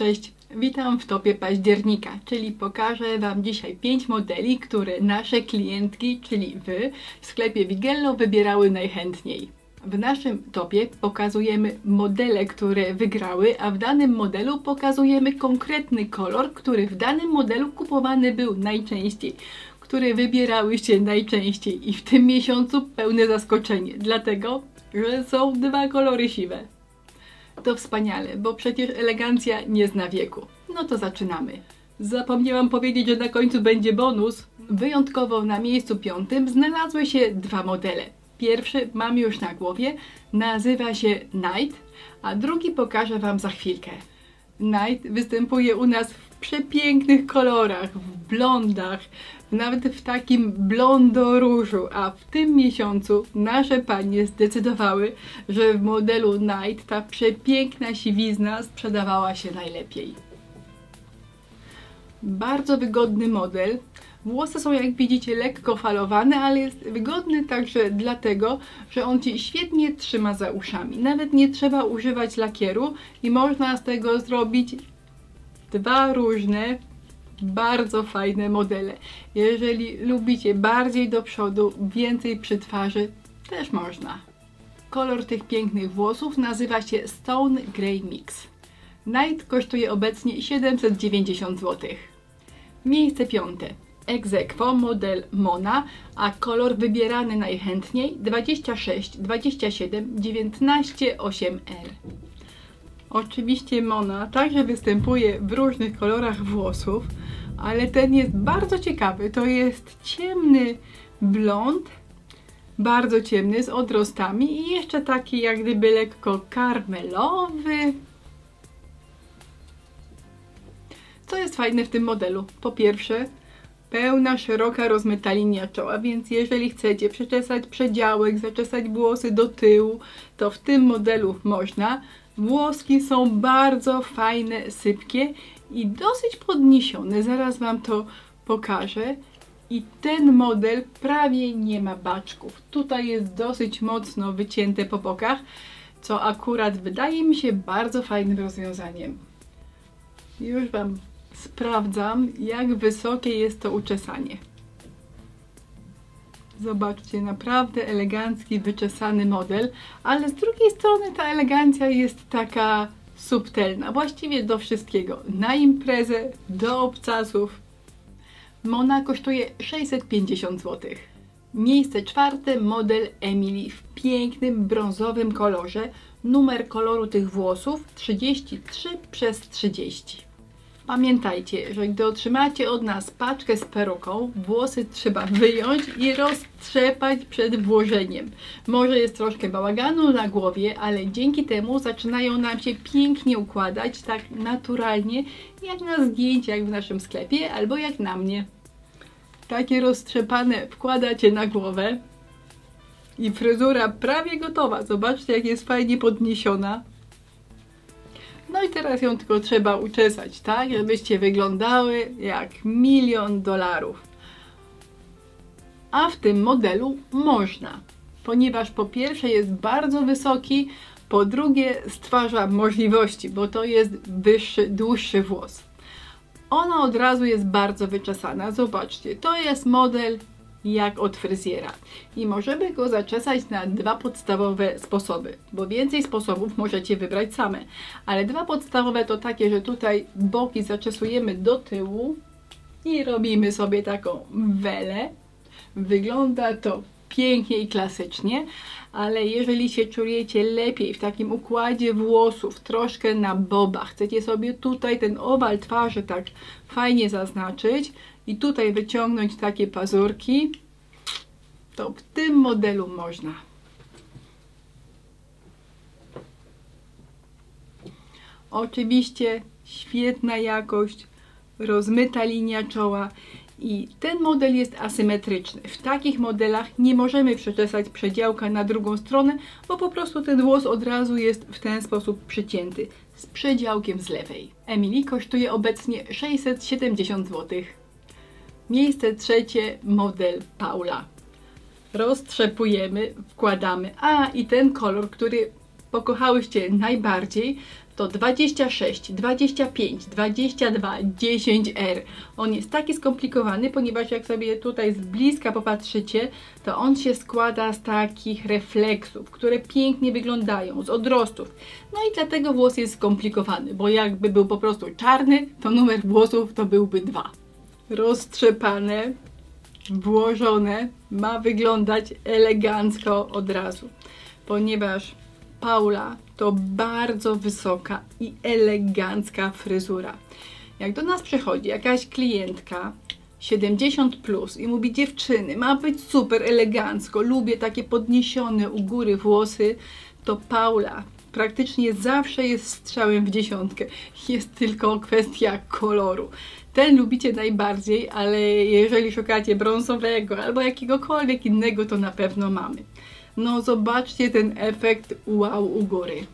Cześć, witam w topie października, czyli pokażę Wam dzisiaj 5 modeli, które nasze klientki, czyli Wy, w sklepie Wigello wybierały najchętniej. W naszym topie pokazujemy modele, które wygrały, a w danym modelu pokazujemy konkretny kolor, który w danym modelu kupowany był najczęściej, który wybierałyście najczęściej i w tym miesiącu pełne zaskoczenie, dlatego, że są dwa kolory siwe. To wspaniale, bo przecież elegancja nie zna wieku. No to zaczynamy. Zapomniałam powiedzieć, że na końcu będzie bonus. Wyjątkowo na miejscu piątym znalazły się dwa modele. Pierwszy mam już na głowie, nazywa się Night, a drugi pokażę Wam za chwilkę. Night występuje u nas w przepięknych kolorach, w blondach, nawet w takim blondo różu, a w tym miesiącu nasze panie zdecydowały, że w modelu Night ta przepiękna siwizna sprzedawała się najlepiej. Bardzo wygodny model. Włosy są, jak widzicie, lekko falowane, ale jest wygodny także dlatego, że on Ci świetnie trzyma za uszami. Nawet nie trzeba używać lakieru i można z tego zrobić dwa różne, bardzo fajne modele. Jeżeli lubicie bardziej do przodu, więcej przy twarzy, też można. Kolor tych pięknych włosów nazywa się Stone Grey Mix. Night kosztuje obecnie 790 zł. Miejsce piąte. Egzekwo model Mona, a kolor wybierany najchętniej 26, 27, 19, 8R. Oczywiście Mona także występuje w różnych kolorach włosów, ale ten jest bardzo ciekawy. To jest ciemny blond, bardzo ciemny z odrostami i jeszcze taki jak gdyby lekko karmelowy. Co jest fajne w tym modelu? Po pierwsze, pełna, szeroka, rozmyta linia czoła, więc jeżeli chcecie przeczesać przedziałek, zaczesać włosy do tyłu, to w tym modelu można. Włoski są bardzo fajne, sypkie i dosyć podniesione. Zaraz Wam to pokażę. I ten model prawie nie ma baczków. Tutaj jest dosyć mocno wycięte po bokach, co akurat wydaje mi się bardzo fajnym rozwiązaniem. Już Wam sprawdzam, jak wysokie jest to uczesanie. Zobaczcie, naprawdę elegancki, wyczesany model, ale z drugiej strony ta elegancja jest taka subtelna, właściwie do wszystkiego. Na imprezę, do obcasów. Mona kosztuje 650 zł. Miejsce czwarte, model Emily w pięknym brązowym kolorze. Numer koloru tych włosów 33 przez 30. Pamiętajcie, że gdy otrzymacie od nas paczkę z peruką, włosy trzeba wyjąć i roztrzepać przed włożeniem. Może jest troszkę bałaganu na głowie, ale dzięki temu zaczynają nam się pięknie układać, tak naturalnie, jak na zdjęciach w naszym sklepie albo jak na mnie. Takie roztrzepane wkładacie na głowę i fryzura prawie gotowa. Zobaczcie, jak jest fajnie podniesiona. No i teraz ją tylko trzeba uczesać, tak? Żebyście wyglądały jak milion dolarów. A w tym modelu można, ponieważ po pierwsze jest bardzo wysoki, po drugie stwarza możliwości, bo to jest wyższy, dłuższy włos. Ona od razu jest bardzo wyczesana. Zobaczcie, to jest model jak od fryzjera. I możemy go zaczesać na dwa podstawowe sposoby, bo więcej sposobów możecie wybrać same. Ale dwa podstawowe to takie, że tutaj boki zaczesujemy do tyłu i robimy sobie taką welę. Wygląda to pięknie i klasycznie, ale jeżeli się czujecie lepiej w takim układzie włosów, troszkę na bobach, chcecie sobie tutaj ten owal twarzy tak fajnie zaznaczyć i tutaj wyciągnąć takie pazurki, to w tym modelu można. Oczywiście świetna jakość, rozmyta linia czoła i ten model jest asymetryczny. W takich modelach nie możemy przeczesać przedziałka na drugą stronę, bo po prostu ten włos od razu jest w ten sposób przycięty z przedziałkiem z lewej. Emily kosztuje obecnie 670 zł. Miejsce trzecie model Paula. Roztrzepujemy, wkładamy. A i ten kolor, który pokochałyście najbardziej, to 26, 25, 22, 10R. On jest taki skomplikowany, ponieważ jak sobie tutaj z bliska popatrzycie, to on się składa z takich refleksów, które pięknie wyglądają, z odrostów. No i dlatego włos jest skomplikowany, bo jakby był po prostu czarny, to numer włosów to byłby 2. Roztrzepane, włożone, ma wyglądać elegancko od razu, ponieważ Paula to bardzo wysoka i elegancka fryzura. Jak do nas przychodzi jakaś klientka 70 plus i mówi dziewczyny, ma być super elegancko, lubię takie podniesione u góry włosy, to Paula praktycznie zawsze jest strzałem w dziesiątkę. Jest tylko kwestia koloru. Ten lubicie najbardziej, ale jeżeli szukacie brązowego albo jakiegokolwiek innego, to na pewno mamy. No zobaczcie ten efekt wow u góry.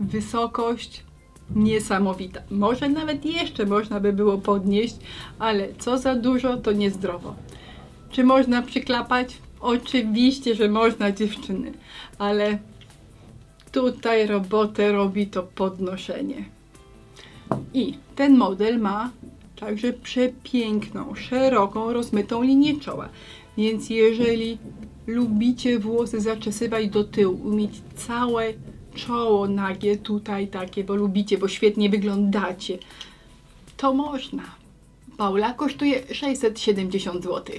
Wysokość niesamowita. Może nawet jeszcze można by było podnieść, ale co za dużo, to niezdrowo. Czy można przyklapać? Oczywiście, że można dziewczyny, ale tutaj robotę robi to podnoszenie. I ten model ma także przepiękną, szeroką, rozmytą linię czoła. Więc jeżeli lubicie włosy zaczesywać do tyłu, mieć całe czoło nagie tutaj takie, bo lubicie, bo świetnie wyglądacie, to można. Paula kosztuje 670 zł.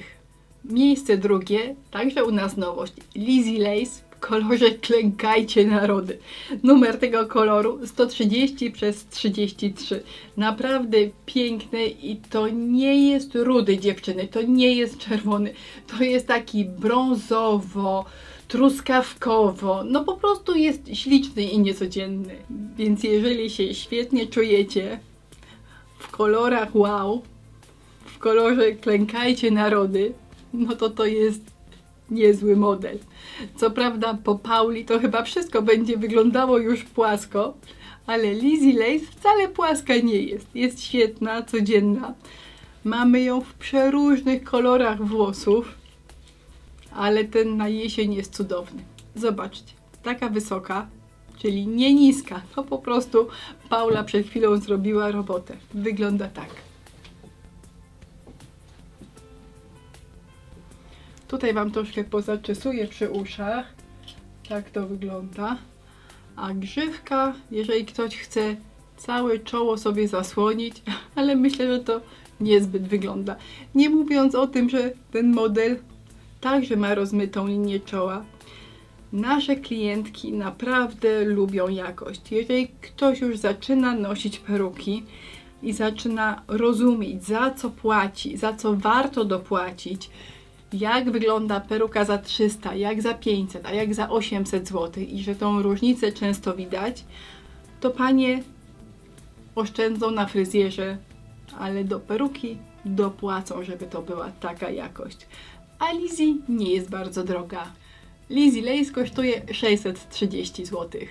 Miejsce drugie, także u nas nowość, Lizzy Lace kolorze Klękajcie Narody. Numer tego koloru 130 przez 33. Naprawdę piękny i to nie jest rudy dziewczyny, to nie jest czerwony, to jest taki brązowo, truskawkowo, no po prostu jest śliczny i niecodzienny. Więc jeżeli się świetnie czujecie w kolorach wow, w kolorze Klękajcie Narody, no to to jest niezły model. Co prawda po Pauli to chyba wszystko będzie wyglądało już płasko, ale Lizzy Lace wcale płaska nie jest. Jest świetna, codzienna. Mamy ją w przeróżnych kolorach włosów, ale ten na jesień jest cudowny. Zobaczcie, taka wysoka, czyli nie niska, to po prostu Paula przed chwilą zrobiła robotę. Wygląda tak. Tutaj Wam troszkę pozaczesuję przy uszach. Tak to wygląda. A grzywka, jeżeli ktoś chce całe czoło sobie zasłonić, ale myślę, że to niezbyt wygląda. Nie mówiąc o tym, że ten model także ma rozmytą linię czoła. Nasze klientki naprawdę lubią jakość. Jeżeli ktoś już zaczyna nosić peruki i zaczyna rozumieć, za co płaci, za co warto dopłacić, jak wygląda peruka za 300, jak za 500, a jak za 800 zł i że tą różnicę często widać, to panie oszczędzą na fryzjerze, ale do peruki dopłacą, żeby to była taka jakość. A Lizzy nie jest bardzo droga. Lizzy Lace kosztuje 630 zł.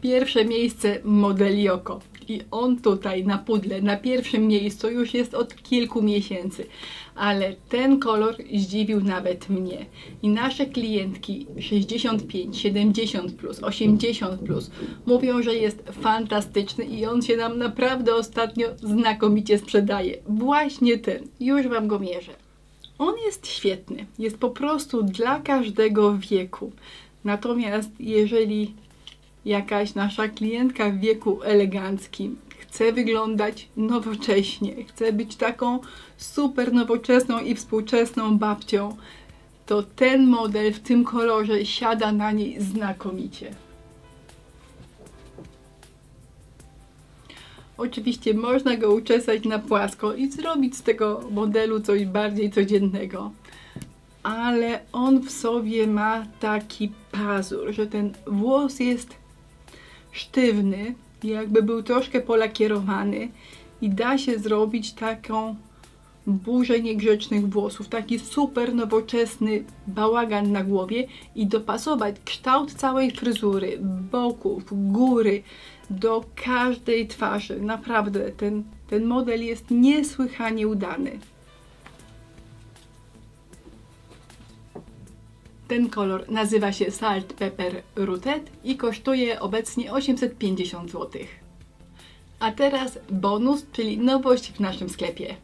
Pierwsze miejsce model Yoko. I on tutaj na pudle, na pierwszym miejscu już jest od kilku miesięcy. Ale ten kolor zdziwił nawet mnie. I nasze klientki 65, 70 plus, 80 plus mówią, że jest fantastyczny i on się nam naprawdę ostatnio znakomicie sprzedaje. Właśnie ten. Już Wam go mierzę. On jest świetny. Jest po prostu dla każdego wieku. Natomiast jeżeli jakaś nasza klientka w wieku eleganckim chce wyglądać nowocześnie, chce być taką super nowoczesną i współczesną babcią, to ten model w tym kolorze siada na niej znakomicie. Oczywiście można go uczesać na płasko i zrobić z tego modelu coś bardziej codziennego. Ale on w sobie ma taki pazur, że ten włos jest sztywny, jakby był troszkę polakierowany i da się zrobić taką burzę niegrzecznych włosów, taki super nowoczesny bałagan na głowie i dopasować kształt całej fryzury, boków, góry do każdej twarzy. Naprawdę ten, ten model jest niesłychanie udany. Ten kolor nazywa się Salt Pepper Rooted i kosztuje obecnie 850 zł. A teraz bonus, czyli nowość w naszym sklepie.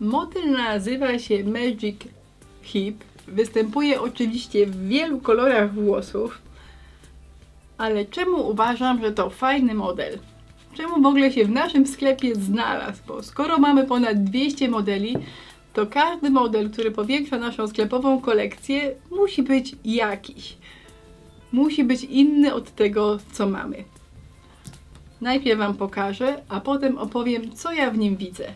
Model nazywa się Magic Hip. Występuje oczywiście w wielu kolorach włosów. Ale czemu uważam, że to fajny model? Czemu w ogóle się w naszym sklepie znalazł? Bo skoro mamy ponad 200 modeli, to każdy model, który powiększa naszą sklepową kolekcję, musi być jakiś. Musi być inny od tego, co mamy. Najpierw Wam pokażę, a potem opowiem, co ja w nim widzę.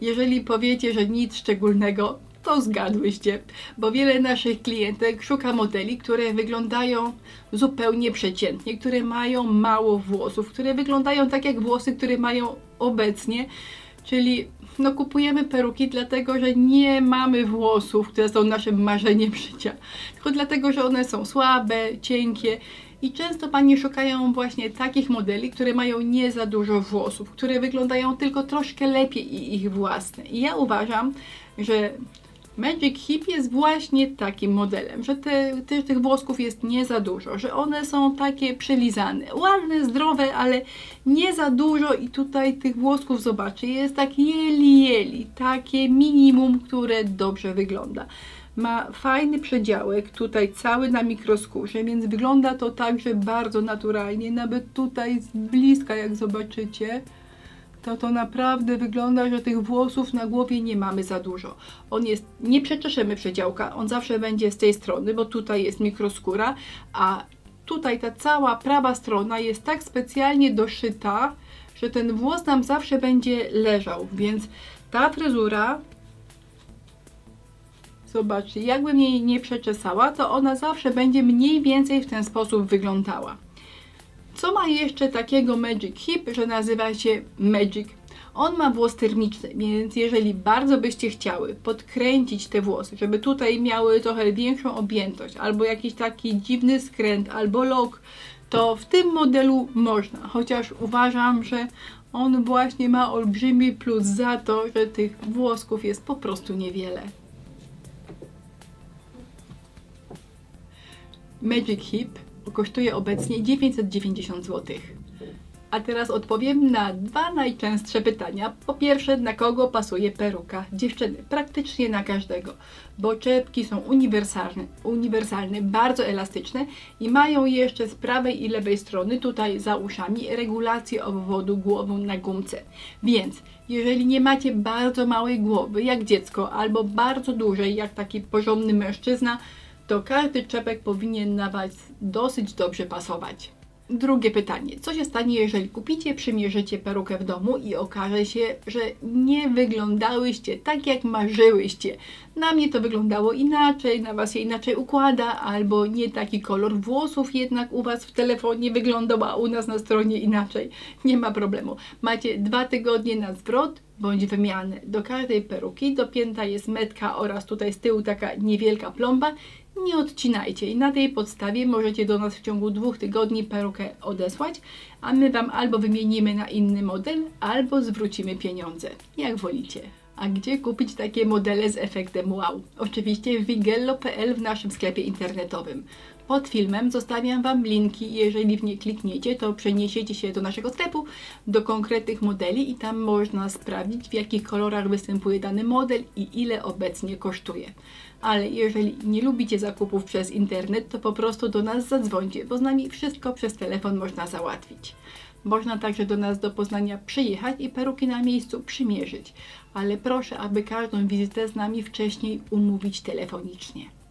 Jeżeli powiecie, że nic szczególnego, to zgadłyście, bo wiele naszych klientek szuka modeli, które wyglądają zupełnie przeciętnie, które mają mało włosów, które wyglądają tak jak włosy, które mają obecnie, czyli no kupujemy peruki dlatego, że nie mamy włosów, które są naszym marzeniem życia, tylko dlatego, że one są słabe, cienkie i często Panie szukają właśnie takich modeli, które mają nie za dużo włosów, które wyglądają tylko troszkę lepiej i ich własne. I ja uważam, że Magic Hip jest właśnie takim modelem, że te, te, tych włosków jest nie za dużo, że one są takie przelizane, ładne, zdrowe, ale nie za dużo i tutaj tych włosków, zobaczcie, jest tak jeli jeli, takie minimum, które dobrze wygląda. Ma fajny przedziałek, tutaj cały na mikroskórze, więc wygląda to także bardzo naturalnie, nawet tutaj z bliska jak zobaczycie, to to naprawdę wygląda, że tych włosów na głowie nie mamy za dużo. On jest, nie przeczeszemy przedziałka, on zawsze będzie z tej strony, bo tutaj jest mikroskóra, a tutaj ta cała prawa strona jest tak specjalnie doszyta, że ten włos nam zawsze będzie leżał, więc ta fryzura Zobaczcie, jakbym jej nie przeczesała, to ona zawsze będzie mniej więcej w ten sposób wyglądała. Co ma jeszcze takiego Magic Hip, że nazywa się Magic? On ma włos termiczny, więc jeżeli bardzo byście chciały podkręcić te włosy, żeby tutaj miały trochę większą objętość, albo jakiś taki dziwny skręt, albo lok, to w tym modelu można. Chociaż uważam, że on właśnie ma olbrzymi plus za to, że tych włosków jest po prostu niewiele. Magic Hip kosztuje obecnie 990 zł. A teraz odpowiem na dwa najczęstsze pytania. Po pierwsze, na kogo pasuje peruka dziewczyny? Praktycznie na każdego, bo czepki są uniwersalne, uniwersalne, bardzo elastyczne i mają jeszcze z prawej i lewej strony, tutaj za uszami, regulację obwodu głowy na gumce. Więc jeżeli nie macie bardzo małej głowy, jak dziecko, albo bardzo dużej, jak taki porządny mężczyzna, to każdy czepek powinien na Was dosyć dobrze pasować. Drugie pytanie. Co się stanie, jeżeli kupicie, przymierzycie perukę w domu i okaże się, że nie wyglądałyście tak, jak marzyłyście? Na mnie to wyglądało inaczej, na Was się inaczej układa, albo nie taki kolor włosów jednak u Was w telefonie wyglądał, a u nas na stronie inaczej. Nie ma problemu. Macie dwa tygodnie na zwrot bądź wymianę. Do każdej peruki dopięta jest metka oraz tutaj z tyłu taka niewielka plomba nie odcinajcie i na tej podstawie możecie do nas w ciągu dwóch tygodni perukę odesłać, a my Wam albo wymienimy na inny model, albo zwrócimy pieniądze, jak wolicie. A gdzie kupić takie modele z efektem wow? Oczywiście w wigello.pl w naszym sklepie internetowym. Pod filmem zostawiam Wam linki, jeżeli w nie klikniecie, to przeniesiecie się do naszego sklepu, do konkretnych modeli i tam można sprawdzić, w jakich kolorach występuje dany model i ile obecnie kosztuje. Ale jeżeli nie lubicie zakupów przez internet, to po prostu do nas zadzwońcie, bo z nami wszystko przez telefon można załatwić. Można także do nas do Poznania przyjechać i peruki na miejscu przymierzyć, ale proszę, aby każdą wizytę z nami wcześniej umówić telefonicznie.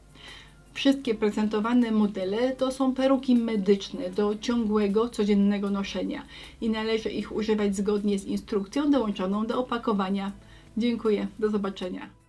Wszystkie prezentowane modele to są peruki medyczne do ciągłego, codziennego noszenia i należy ich używać zgodnie z instrukcją dołączoną do opakowania. Dziękuję, do zobaczenia.